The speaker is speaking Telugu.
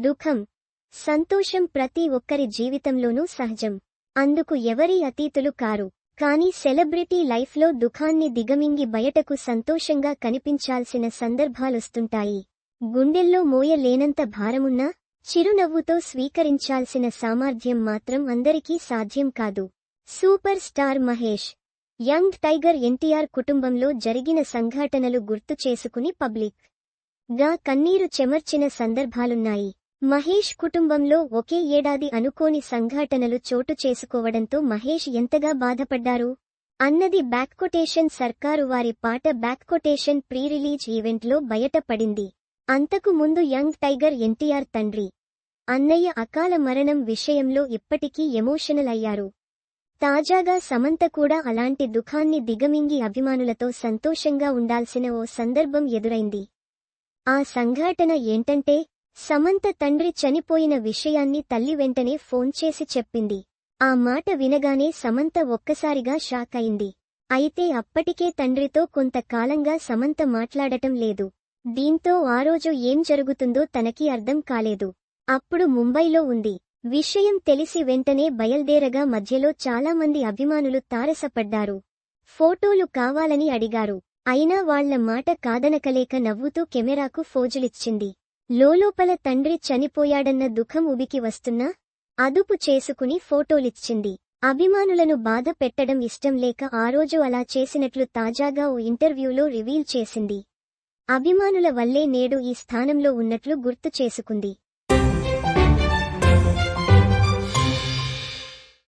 దుఃఖం. సంతోషం ప్రతి ఒక్కరి జీవితంలోనూ సహజం. అందుకు ఎవరి అతీతులు కారు. కానీ సెలబ్రిటీ లైఫ్లో దుఃఖాన్ని దిగమింగి బయటకు సంతోషంగా కనిపించాల్సిన సందర్భాలొస్తుంటాయి. గుండెల్లో మోయలేనంత భారమున్నా చిరునవ్వుతో స్వీకరించాల్సిన సామర్థ్యం మాత్రం అందరికీ సాధ్యం కాదు. Super star Mahesh. Young tiger NTR కుటుంబంలో జరిగిన సంఘటనలు గుర్తు చేసుకుని పబ్లిక్గా కన్నీరు చెమర్చిన సందర్భాలున్నాయి. మహేష్ కుటుంబంలో ఒకే ఏడాది అనుకోని సంఘటనలు చోటు చేసుకోవడంతో మహేష్ ఎంతగా బాధపడ్డారు? అన్నది బ్యాక్కొటేషన్ సర్కారు వారి పాట బ్యాక్కొటేషన్ ప్రీ రిలీజ్ ఈవెంట్లో బయటపడింది. అంతకు ముందు యంగ్ టైగర్ ఎన్టీఆర్ తండ్రి. అన్నయ్య అకాల మరణం విషయంలో ఇప్పటికీ ఎమోషనల్ అయ్యారు. తాజాగా సమంత కూడా అలాంటి దుఃఖాన్ని దిగమింగి అభిమానులతో సంతోషంగా ఉండాల్సిన ఓ సందర్భం ఎదురైంది. ఆ సంఘటన ఏంటంటే సమంత తండ్రి చనిపోయిన విషయాన్ని తల్లి వెంటనే ఫోన్ చేసి చెప్పింది. ఆ మాట వినగానే సమంత ఒక్కసారిగా షాక్ అయింది. అయితే అప్పటికే తండ్రితో కొంతకాలంగా సమంత మాట్లాడటం లేదు. దీంతో ఆ రోజు ఏం జరుగుతుందో తనకి అర్థం కాలేదు. అప్పుడు ముంబైలో ఉంది. విషయం తెలిసి వెంటనే బయల్దేరగా మధ్యలో చాలామంది అభిమానులు తారసపడ్డారు. ఫోటోలు కావాలని అడిగారు. అయినా వాళ్ళ మాట కాదనకలేక నవ్వుతూ కెమెరాకు ఫోజులిచ్చింది. లోలోపల తండ్రి చనిపోయాడన్న దుఃఖం ఉబికి వస్తున్నా అదుపు చేసుకుని ఫోటోలిచ్చింది. అభిమానులను బాధ పెట్టడం ఇష్టం లేక ఆ రోజు అలా చేసినట్లు తాజాగా ఓ ఇంటర్వ్యూలో రివీల్ చేసింది. అభిమానుల వల్లే నేడు ఈ స్థానంలో ఉన్నట్లు గుర్తు చేసుకుంది.